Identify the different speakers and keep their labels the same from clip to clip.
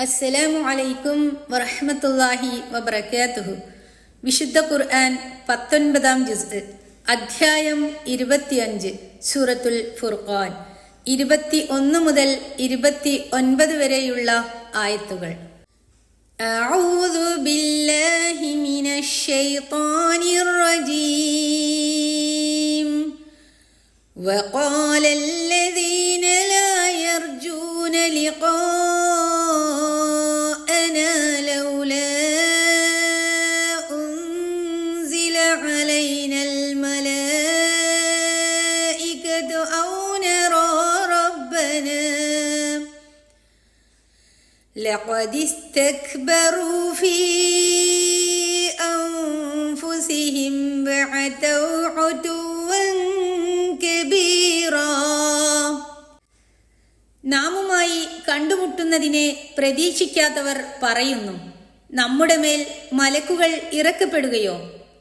Speaker 1: അസ്സലാമു അലൈക്കും വറഹ്മത്തുള്ളാഹി വബറകാതുഹു വിശുദ്ധ ഖുർആൻ പത്തൊൻപതാം ജുസ് അധ്യായം ഇരുപത്തിയഞ്ച് സൂറത്തുൽ ഫുർഖാൻ ഇരുപത്തി ഒന്ന് മുതൽ ഇരുപത്തി ഒൻപത് വരെയുള്ള ആയത്തുകൾ أعوذ بالله من الشيطان الرجيم وقال الذين لا يرجون لقاءنا لقد استكبروا في أنفسهم بعتوا عتوا كبيرا നാമുമായി കണ്ടുമുട്ടുന്നതിനെ പ്രതീക്ഷിക്കാത്തവർ പറയുന്നു നമ്മുടെ മേൽ മലക്കുകൾ ഇറക്കപ്പെടുകയോ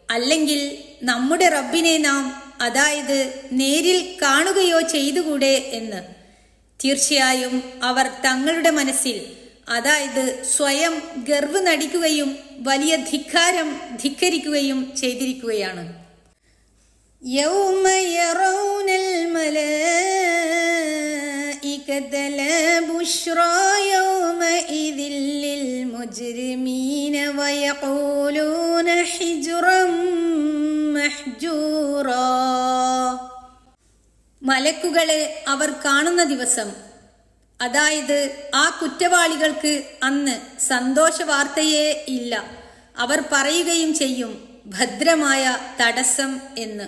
Speaker 1: അല്ലെങ്കിൽ നമ്മുടെ റബ്ബിനെ നാം അതായത് നേരിൽ കാണുകയോ ചെയ്തുകൂടെ എന്ന് തീർച്ചയായും അവർ തങ്ങളുടെ മനസ്സിൽ അതായത് സ്വയം ഗർവ് നടിക്കുകയും വലിയ ധിക്കാരം ധിക്കരിക്കുകയും ചെയ്തിരിക്കുകയാണ്. മലക്കുകളെ അവർ കാണുന്ന ദിവസം അതായത് ആ കുറ്റവാളികൾക്ക് അന്ന് സന്തോഷ വാർത്തയേ ഇല്ല. അവർ പറയുകയും ചെയ്യും ഭദ്രമായ തടസ്സം എന്ന്.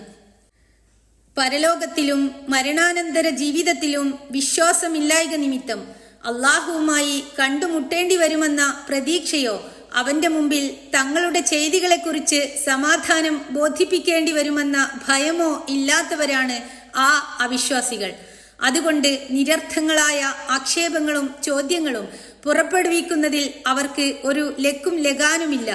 Speaker 1: പരലോകത്തിലും മരണാനന്തര ജീവിതത്തിലും വിശ്വാസമില്ലായക നിമിത്തം അള്ളാഹുവുമായി കണ്ടുമുട്ടേണ്ടി വരുമെന്ന പ്രതീക്ഷയോ അവന്റെ മുമ്പിൽ തങ്ങളുടെ ചെയ്തികളെക്കുറിച്ച് സമാധാനം ബോധിപ്പിക്കേണ്ടി വരുമെന്ന ഭയമോ ഇല്ലാത്തവരാണ് ആ അവിശ്വാസികൾ. അതുകൊണ്ട് നിരർത്ഥങ്ങളായ ആക്ഷേപങ്ങളും ചോദ്യങ്ങളും പുറപ്പെടുവിക്കുന്നതിൽ അവർക്ക് ഒരു ലക്കും ലഗാനുമില്ല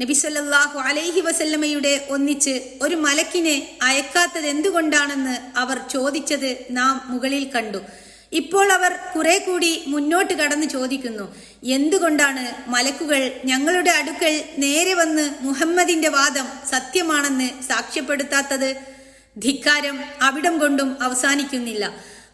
Speaker 1: നബി സല്ലല്ലാഹു അലൈഹി വസല്ലമയുടെ ഒന്നിച്ച് ഒരു മലക്കിനെ അയക്കാത്തത് എന്തുകൊണ്ടാണെന്ന് അവർ ചോദിച്ചത് നാം മുകളിൽ കണ്ടു. ഇപ്പോൾ അവർ കുറെ കൂടി മുന്നോട്ട് കടന്ന് ചോദിക്കുന്നു എന്തുകൊണ്ടാണ് മലക്കുകൾ ഞങ്ങളുടെ അടുക്കൽ നേരെ വന്ന് മുഹമ്മദിന്റെ വാദം സത്യമാണെന്ന് സാക്ഷ്യപ്പെടുത്താത്തത്? ധിക്കാരം അവിടം കൊണ്ടും അവസാനിക്കുന്നില്ല.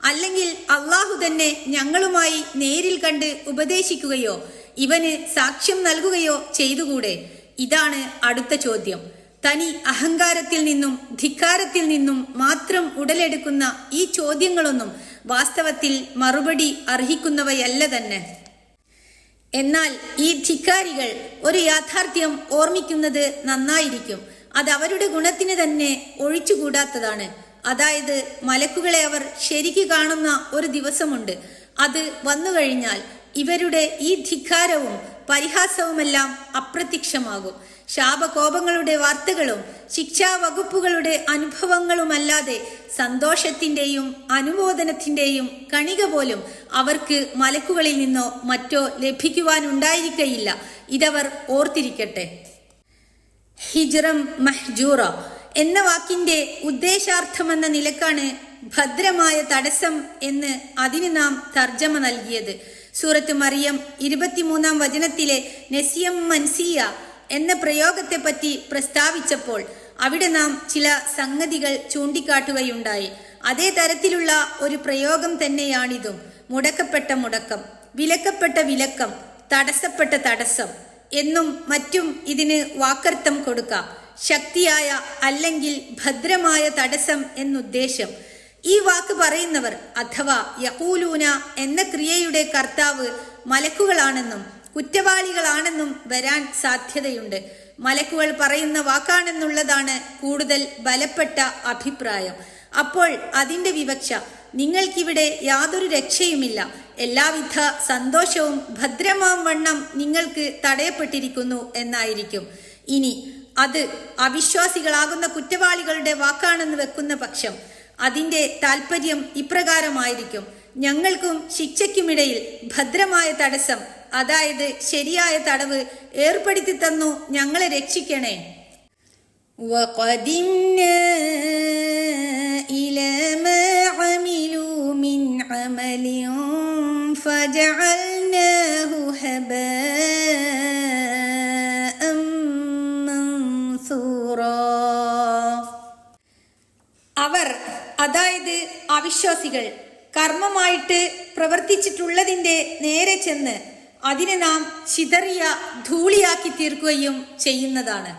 Speaker 1: അല്ലെങ്കിൽ അള്ളാഹു തന്നെ ഞങ്ങളുമായി നേരിൽ കണ്ട് ഉപദേശിക്കുകയോ ഇവന് സാക്ഷ്യം നൽകുകയോ ചെയ്തുകൂടെ? ഇതാണ് അടുത്ത ചോദ്യം. തനി അഹങ്കാരത്തിൽ നിന്നും ധിക്കാരത്തിൽ നിന്നും മാത്രം ഉടലെടുക്കുന്ന ഈ ചോദ്യങ്ങളൊന്നും വാസ്തവത്തിൽ മറുപടി അർഹിക്കുന്നവയല്ല തന്നെ. എന്നാൽ ഈ ധിക്കാരികൾ ഒരു യാഥാർത്ഥ്യം ഓർമ്മിക്കുന്നത് നന്നായിരിക്കും. അത് അവരുടെ ഗുണത്തിന് തന്നെ ഒഴിച്ചുകൂടാത്തതാണ്. അതായത് മലക്കുകളെ അവർ ശരിക്ക് കാണുന്ന ഒരു ദിവസമുണ്ട്. അത് വന്നു കഴിഞ്ഞാൽ ഇവരുടെ ഈ ധിക്കാരവും പരിഹാസവുമെല്ലാം അപ്രത്യക്ഷമാകും. ശാപകോപങ്ങളുടെ വാർത്തകളും ശിക്ഷാ വകുപ്പുകളുടെ അനുഭവങ്ങളുമല്ലാതെ സന്തോഷത്തിന്റെയും അനുമോദനത്തിന്റെയും കണിക പോലും അവർക്ക് മലക്കുകളിൽ നിന്നോ മറ്റോ ലഭിക്കുവാനുണ്ടായിരിക്കയില്ല. ഇതവർ ഓർത്തിരിക്കട്ടെ. ഹിജ്റം മഹ്ജൂറ. എന്ന വാക്കിന്റെ ഉദ്ദേശാർത്ഥമെന്ന നിലക്കാണ് ഭദ്രമായ തടസ്സം എന്ന് അതിന് നാം തർജമ നൽകിയത്. സൂറത്ത് മറിയം ഇരുപത്തിമൂന്നാം വചനത്തിലെ നസിയം മൻസിയ എന്ന പ്രയോഗത്തെപ്പറ്റി പ്രസ്താവിച്ചപ്പോൾ അവിടെ നാം ചില സംഗതികൾ ചൂണ്ടിക്കാട്ടുകയുണ്ടായി. അതേ തരത്തിലുള്ള ഒരു പ്രയോഗം തന്നെയാണിതും. മുടക്കപ്പെട്ട മുടക്കം വിലക്കപ്പെട്ട വിലക്കം തടസ്സപ്പെട്ട തടസ്സം എന്നും മറ്റും ഇതിന് വാക്കർത്ഥം കൊടുക്കാം. ശക്തിയായ അല്ലെങ്കിൽ ഭദ്രമായ തടസ്സം എന്നുദ്ദേശം. ഈ വാക്ക് പറയുന്നവർ അഥവാ യഹൂലൂന എന്ന ക്രിയയുടെ കർത്താവ് മലക്കുകളാണെന്നും കുറ്റവാളികളാണെന്നും വരാൻ സാധ്യതയുണ്ട്. മലക്കുകൾ പറയുന്ന വാക്കാണെന്നുള്ളതാണ് കൂടുതൽ ബലപ്പെട്ട അഭിപ്രായം. അപ്പോൾ അതിന്റെ വിവക്ഷ നിങ്ങൾക്കിവിടെ യാതൊരു രക്ഷയുമില്ല. എല്ലാവിധ സന്തോഷവും ഭദ്രമാം വണ്ണം നിങ്ങൾക്ക് തടയപ്പെട്ടിരിക്കുന്നു എന്നായിരിക്കും. ഇനി അത് അവിശ്വാസികളാകുന്ന കുറ്റവാളികളുടെ വാക്കാണെന്ന് വെക്കുന്ന പക്ഷം അതിന്റെ താല്പര്യം ഇപ്രകാരമായിരിക്കും ഞങ്ങൾക്കും ശിക്ഷയ്ക്കുമിടയിൽ ഭദ്രമായ തടസ്സം അതായത് ശരിയായ തടവ് ഏർപ്പെടുത്തി തന്നു ഞങ്ങളെ രക്ഷിക്കണേ وقدمنا إلى ما عملوا من عمل فجعلنا فجعلناه هباء അവർ അതായത് അവിശ്വാസികൾ കർമ്മമായിട്ട് പ്രവർത്തിച്ചിട്ടുള്ളതിന്റെ നേരെ ചെന്ന് അതിനെ നാം ചിതറിയ ധൂളിയാക്കി തീർക്കുകയും ചെയ്യുന്നതാണ്.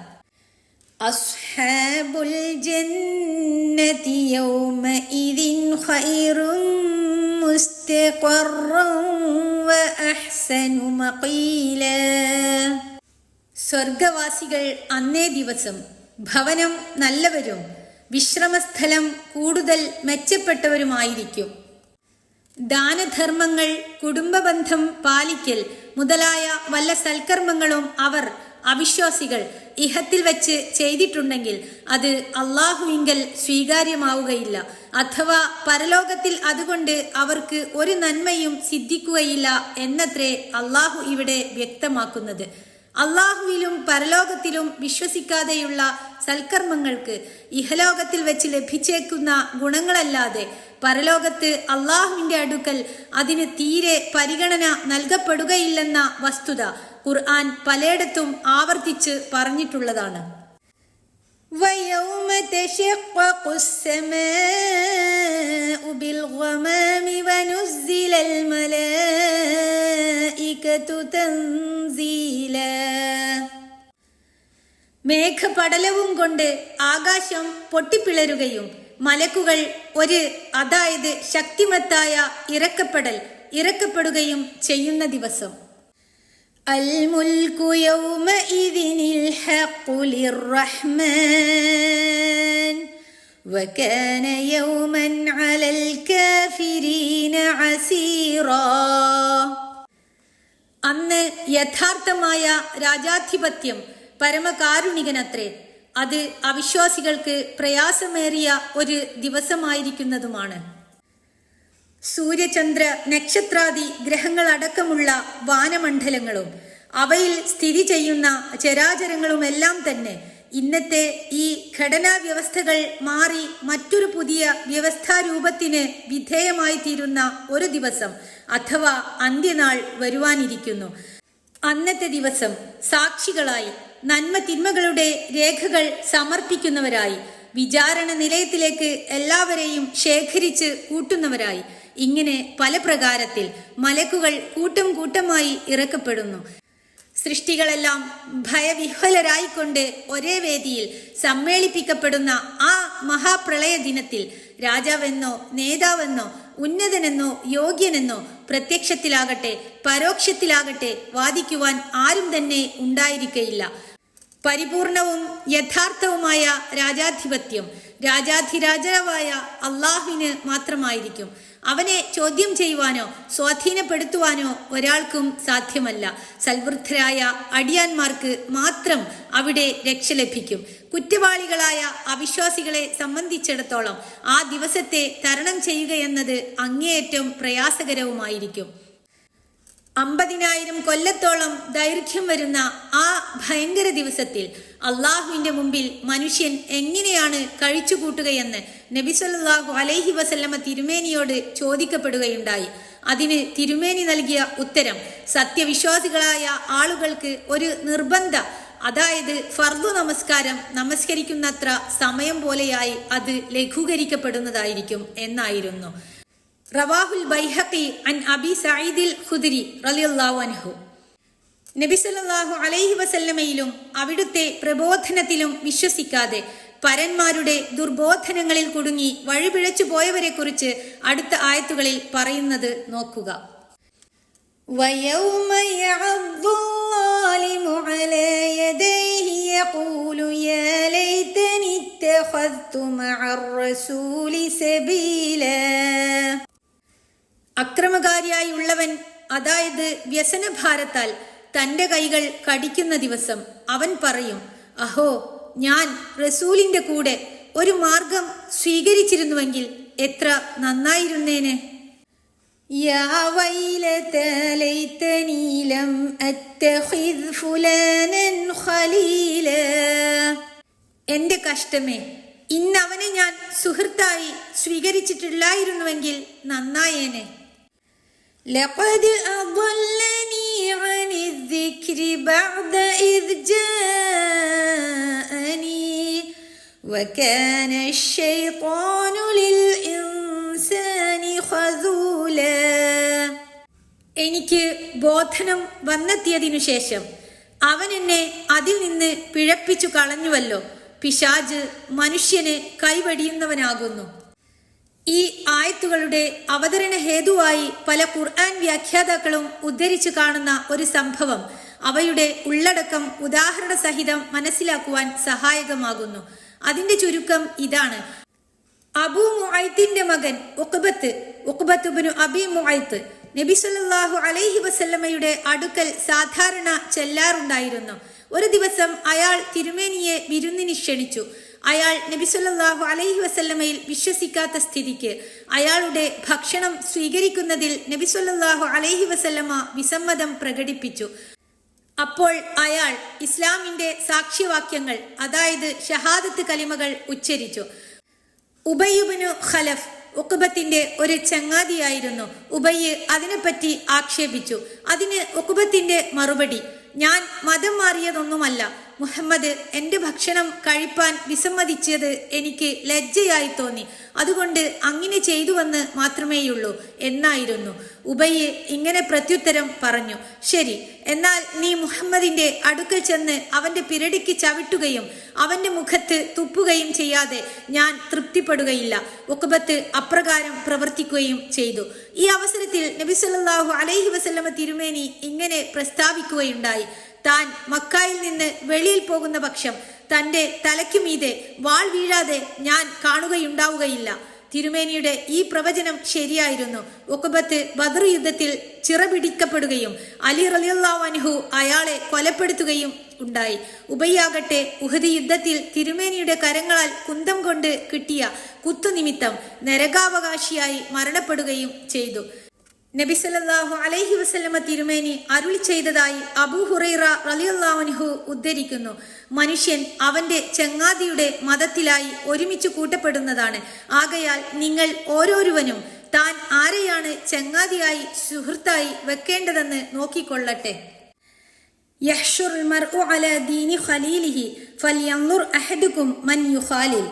Speaker 1: അസ്ഹാബുൽ ജന്നതി യൗമഇദിൻ മഖീല. സ്വർഗവാസികൾ അന്നേ ദിവസം ഭവനം നല്ലവരും വിശ്രമസ്ഥലം കൂടുതൽ മെച്ചപ്പെട്ടവരുമായിരിക്കും. ദാനധർമ്മങ്ങൾ കുടുംബബന്ധം പാലിക്കൽ മുതലായ വല്ല സൽക്കർമ്മങ്ങളും അവർ അവിശ്വാസികൾ ഇഹത്തിൽ വെച്ച് ചെയ്തിട്ടുണ്ടെങ്കിൽ അത് അള്ളാഹുവിങ്കൽ സ്വീകാര്യമാവുകയില്ല. അഥവാ പരലോകത്തിൽ അതുകൊണ്ട് അവർക്ക് ഒരു നന്മയും സിദ്ധിക്കുകയില്ല എന്നത്രേ അള്ളാഹു ഇവിടെ വ്യക്തമാക്കുന്നത്. അള്ളാഹുവിലും പരലോകത്തിലും വിശ്വസിക്കാതെയുള്ള സൽക്കർമ്മങ്ങൾക്ക് ഇഹലോകത്തിൽ വെച്ച് ലഭിച്ചേക്കുന്ന ഗുണങ്ങളല്ലാതെ പരലോകത്ത് അള്ളാഹുവിന്റെ അടുക്കൽ അതിന് തീരെ പരിഗണന നൽകപ്പെടുകയില്ലെന്ന വസ്തുത ഖുർആൻ പലയിടത്തും ആവർത്തിച്ച് പറഞ്ഞിട്ടുള്ളതാണ്. ويوم تشقق السماء بالغمام ونزل الملائكة تنزيلا മേഘപടലവും കൊണ്ട് ആകാശം പൊട്ടിപ്പിളരുകയും മലക്കുകൾ ഒരു അതായത് ശക്തിമത്തായ ഇറക്കപ്പെടൽ ഇറക്കപ്പെടുകയും ചെയ്യുന്ന ദിവസം الملك يومئذ الحق للرحمن وكان يوما على الكافرين عسيرا അന്ന് യഥാർത്ഥമായ രാജാധിപത്യം പരമകാരുണികനത്രേ അത് അവിശ്വാസികൾക്ക് പ്രയാസമേറിയ ഒരു ദിവസമായിരിക്കുന്നതുമാണ് സൂര്യചന്ദ്ര നക്ഷത്രാദി ഗ്രഹങ്ങളടക്കമുള്ള വാനമണ്ഡലങ്ങളും അവയിൽ സ്ഥിതി ചെയ്യുന്ന ചരാചരങ്ങളുമെല്ലാം തന്നെ ഇന്നത്തെ ഈ ഘടനാ വ്യവസ്ഥകൾ മാറി മറ്റൊരു പുതിയ വ്യവസ്ഥാരൂപത്തിന് വിധേയമായി തീരുന്ന ഒരു ദിവസം അഥവാ അന്ത്യനാൾ വരുവാനിരിക്കുന്നു. അന്നത്തെ ദിവസം സാക്ഷികളായി നന്മ തിന്മകളുടെ രേഖകൾ സമർപ്പിക്കുന്നവരായി വിചാരണ നിലയത്തിലേക്ക് എല്ലാവരെയും ശേഖരിച്ച് കൂട്ടുന്നവരായി. ഇങ്ങനെ പല പ്രകാരത്തിൽ മലക്കുകൾ കൂട്ടം കൂട്ടമായി ഇറക്കപ്പെടുന്നു. സൃഷ്ടികളെല്ലാം ഭയവിഹ്വലരായിക്കൊണ്ട് ഒരേ വേദിയിൽ സമ്മേളിപ്പിക്കപ്പെടുന്ന ആ മഹാപ്രളയ ദിനത്തിൽ രാജാവെന്നോ നേതാവെന്നോ ഉന്നതനെന്നോ യോഗ്യനെന്നോ പ്രത്യക്ഷത്തിലാകട്ടെ പരോക്ഷത്തിലാകട്ടെ വാദിക്കുവാൻ ആരും തന്നെ ഉണ്ടായിരിക്കയില്ല. പരിപൂർണവും യഥാർത്ഥവുമായ രാജാധിപത്യം രാജാധിരാജാവായ അള്ളാഹുവിന് മാത്രമായിരിക്കും. അവനെ ചോദ്യം ചെയ്യുവാനോ സ്വാധീനപ്പെടുത്തുവാനോ ഒരാൾക്കും സാധ്യമല്ല. സൽവൃദ്ധരായ അടിയാന്മാർക്ക് മാത്രം അവിടെ രക്ഷ ലഭിക്കും. കുറ്റവാളികളായ അവിശ്വാസികളെ സംബന്ധിച്ചിടത്തോളം ആ ദിവസത്തെ തരണം ചെയ്യുകയെന്നത് അങ്ങേയറ്റം പ്രയാസകരവുമായിരിക്കും. അമ്പതിനായിരം കൊല്ലത്തോളം ദൈർഘ്യം വരുന്ന ആ ഭയങ്കര ദിവസത്തിൽ അള്ളാഹുവിന്റെ മുമ്പിൽ മനുഷ്യൻ എങ്ങനെയാണ് കഴിച്ചുകൂട്ടുകയെന്ന് നബിസല്ലാഹു അലൈഹി വസല്ലമ തിരുമേനിയോട് ചോദിക്കപ്പെടുകയുണ്ടായി. അതിന് തിരുമേനി നൽകിയ ഉത്തരം സത്യവിശ്വാസികളായ ആളുകൾക്ക് ഒരു നിർബന്ധ അതായത് ഫർദു നമസ്കാരം നമസ്കരിക്കുന്നത്ര സമയം പോലെയായി അത് ലഘൂകരിക്കപ്പെടുന്നതായിരിക്കും എന്നായിരുന്നു. റവാഹുൽ ബൈഹഖി അൻ അബി സഈദിൽ ഖുദരി റളിയല്ലാഹു അൻഹു നബി സല്ലല്ലാഹു അലൈഹി വസല്ലമയിലും അവിടുത്തെ പ്രബോധനത്തിലും വിശ്വസിക്കാതെ പരന്മാരുടെ ദുർബോധനങ്ങളിൽ കുടുങ്ങി വഴിപിഴച്ചു പോയവരെ കുറിച്ച് അടുത്ത ആയത്തുകളിൽ പറയുന്നത് നോക്കുക ويوم يعض الظالم على يديه يقول يا ليتني اتخذت مع الرسول سبيلا അക്രമകാരിയായുള്ളവൻ അതായത് വ്യസനഭാരത്താൽ തന്റെ കൈകൾ കടിക്കുന്ന ദിവസം അവൻ പറയും അഹോ ഞാൻ റസൂലിന്റെ കൂടെ ഒരു മാർഗം സ്വീകരിച്ചിരുന്നുവെങ്കിൽ എത്ര നന്നായിരുന്നേനെ يا ويلتى ليتني لم أتخذ فلانا خليلا എന്റെ കഷ്ടമേ ഇന്നവനെ ഞാൻ സുഹൃത്തായി സ്വീകരിച്ചിട്ടില്ലായിരുന്നുവെങ്കിൽ നന്നായേനെ لقد أضلني عن الذكر بعد إذ جاءني وكان الشيطان للإنسان خذولا എനിക്ക് ബോധനം വന്നെത്തിയതിനു ശേഷം അവൻ എന്നെ അതിൽ നിന്ന് പിഴപ്പിച്ചു കളഞ്ഞുവല്ലോ പിശാജ് മനുഷ്യനെ കൈവടിയുന്നവനാകുന്നു ഈ ആയത്തുകളുടെ അവതരണ ഹേതുവായി പല ഖുർആൻ വ്യാഖ്യാതാക്കളും ഉദ്ധരിച്ചു കാണുന്ന ഒരു സംഭവം അവയുടെ ഉള്ളടക്കം ഉദാഹരണ സഹിതം മനസ്സിലാക്കുവാൻ സഹായകമാകുന്നു. അതിന്റെ ചുരുക്കം ഇതാണ്. അബൂ മുഅയ്ത്തിന്റെ മകൻ ഉഖബത്ത് ഉഖബത്ത് ബിനു അബി മുഅയ്ത്ത് നബി സല്ലല്ലാഹു അലൈഹി വസല്ലമയുടെ അടുക്കൽ സാധാരണ ചെല്ലാറുണ്ടായിരുന്നു. ഒരു ദിവസം അയാൾ തിരുമേനിയെ വിരുന്നിന് ക്ഷണിച്ചു. അയാൾ നബി സല്ലല്ലാഹു അലൈഹി വസല്ലമയിൽ വിശ്വസിക്കാത്ത സ്ഥിതിക്ക് അയാളുടെ ഭക്ഷണം സ്വീകരിക്കുന്നതിൽ നബി സല്ലല്ലാഹു അലൈഹി വസല്ലമ വിസമ്മതം പ്രകടിപ്പിച്ചു. അപ്പോൾ അയാൾ ഇസ്ലാമിന്റെ സാക്ഷ്യവാക്യങ്ങൾ അതായത് ഷഹാദത്ത് കലിമകൾ ഉച്ചരിച്ചു. ഉബയ്യുബിനു ഖലഫ് ഉക്കുബത്തിന്റെ ഒരു ചങ്ങാതിയായിരുന്നു. ഉബയ്യ് അതിനെപ്പറ്റി ആക്ഷേപിച്ചു. അതിന് ഉക്കുബത്തിന്റെ മറുപടി ഞാൻ മതം മാറിയതൊന്നുമല്ല. മുഹമ്മദ് എന്റെ ഭക്ഷണം കഴിപ്പാൻ വിസമ്മതിച്ചത് എനിക്ക് ലജ്ജയായി തോന്നി. അതുകൊണ്ട് അങ്ങനെ ചെയ്തുവെന്ന് മാത്രമേയുള്ളൂ എന്നായിരുന്നു. ഉബയ്യെ ഇങ്ങനെ പ്രത്യുത്തരം പറഞ്ഞു. ശരി എന്നാൽ നീ മുഹമ്മദിന്റെ അടുക്കൽ ചെന്ന് അവന്റെ പിരടിക്ക് ചവിട്ടുകയും അവന്റെ മുഖത്ത് തുപ്പുകയും ചെയ്യാതെ ഞാൻ തൃപ്തിപ്പെടുകയില്ല. ഒക്കബത്ത് അപ്രകാരം പ്രവർത്തിക്കുകയും ചെയ്തു. ഈ അവസരത്തിൽ നബി സല്ലല്ലാഹു അലൈഹി വസല്ലമ തിരുമേനി ഇങ്ങനെ പ്രസ്താവിക്കുകയുണ്ടായി. താൻ മക്കായിൽ നിന്ന് വെളിയിൽ പോകുന്ന പക്ഷം തന്റെ തലയ്ക്കുമീതെ വാൾ വീഴാതെ ഞാൻ കാണുകയുണ്ടാവുകയില്ല. തിരുമേനിയുടെ ഈ പ്രവചനം ശരിയായിരുന്നു. ഒക്കുബത്ത് ബദർ യുദ്ധത്തിൽ ചിറപിടിക്കപ്പെടുകയും അലി റലിയുള്ളാവൻഹു അയാളെ കൊലപ്പെടുത്തുകയും ഉണ്ടായി. ഉബയ്യാകട്ടെ ഉഹദി യുദ്ധത്തിൽ തിരുമേനിയുടെ കരങ്ങളാൽ കുന്തം കൊണ്ട് കിട്ടിയ കുത്തുനിമിത്തം നരകാവകാശിയായി മരണപ്പെടുകയും ചെയ്തു. നബി സല്ലല്ലാഹു അലൈഹി വസല്ലമ തിരുമേനി അരുളി ചെയ്തതായി അബൂ ഹുറൈറ റളിയല്ലാഹുൻഹു ഉദ്ധരിക്കുന്നു. മനുഷ്യൻ അവന്റെ ചങ്ങാതിയുടെ മതത്തിലായി ഒരുമിച്ച് കൂട്ടപ്പെടുന്നതാണ്. ആകയാൽ നിങ്ങൾ ഓരോരുവനും താൻ ആരെയാണ് ചങ്ങാതിയായി സുഹൃത്തായി വെക്കേണ്ടതെന്ന് നോക്കിക്കൊള്ളട്ടെ. യഹ്ഷുർ മർഉ അല ദീനി ഖലീലിഹി ഫൽയൻദുർ അഹദുക്കും മൻ യുഖാലിൽ.